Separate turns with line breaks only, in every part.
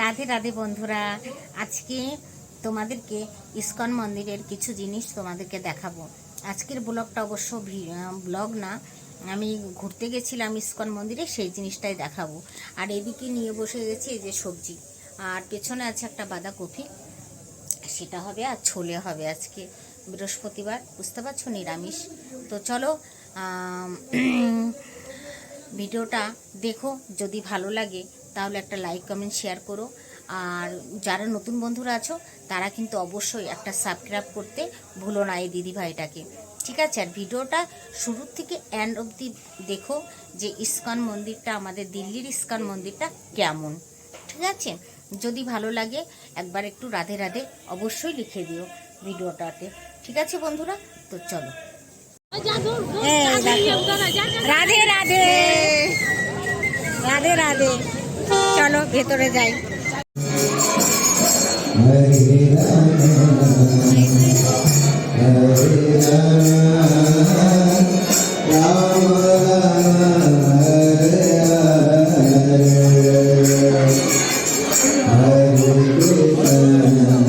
রাধে রাধে বন্ধুরা। আজকে তোমাদেরকে ইস্কন মন্দিরের কিছু জিনিস তোমাদেরকে দেখাবো। আজকের ব্লগটা অবশ্য ব্লগ না। আমি ঘুরতে গেছিলাম ইস্কন মন্দিরে, সেই জিনিসটাই দেখাবো। আর এদিকে নিয়ে বসে গেছি এই যে সবজি। আর পেছনে আছে একটা বাঁধাকপি। সেটা হবে আর ছোলে হবে আজকে। বৃহস্পতিবার, বুঝতে পারছ? নিরামিষ। তো চলো ভিডিওটা দেখো। যদি ভালো লাগে তাহলে একটা লাইক কমেন্ট শেয়ার করো। আর যারা নতুন বন্ধুরা আছো তারা কিন্তু অবশ্যই একটা সাবস্ক্রাইব করতে ভুলো না এই দিদিভাইটাকে ঠিক আছে? আর ভিডিওটা শুরুর থেকে এন্ড অবধি দেখো যে ইস্কন মন্দিরটা আমাদের দিল্লির ইস্কন মন্দিরটা কেমন। ঠিক আছে? যদি ভালো লাগে একবার একটু রাধে রাধে অবশ্যই লিখে দিও ভিডিওটাতে। ঠিক আছে বন্ধুরা? তো চলো। রাধে। রাধে রাধে রাধে। চলো ভেতরে যাই।
বন্ধুরা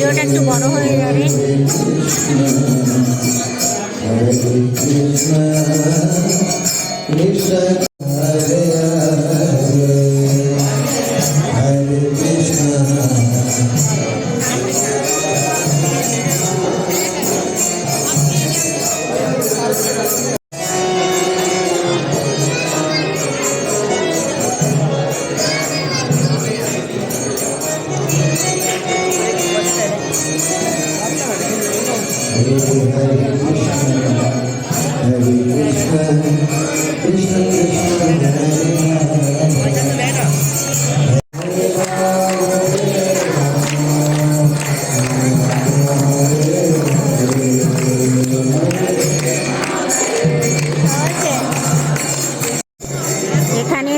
ভিডিওটা একটু বড় হয়ে যাবে।
এখানে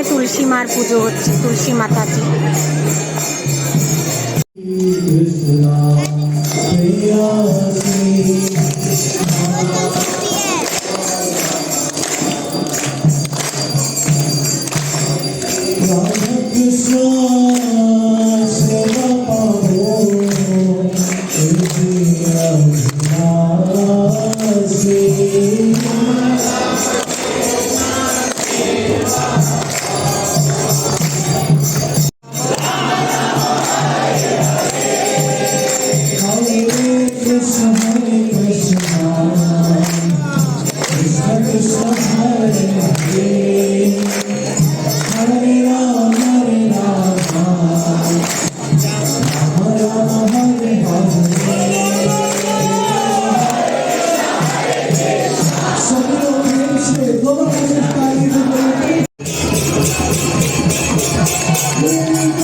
তুলসী মার পুজো হচ্ছে তুলসী মাতাজি।
Here we.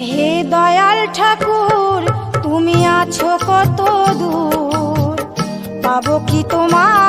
হে দয়াল ঠাকুর তুমি আছো কত দূর? পাবো কি তোমার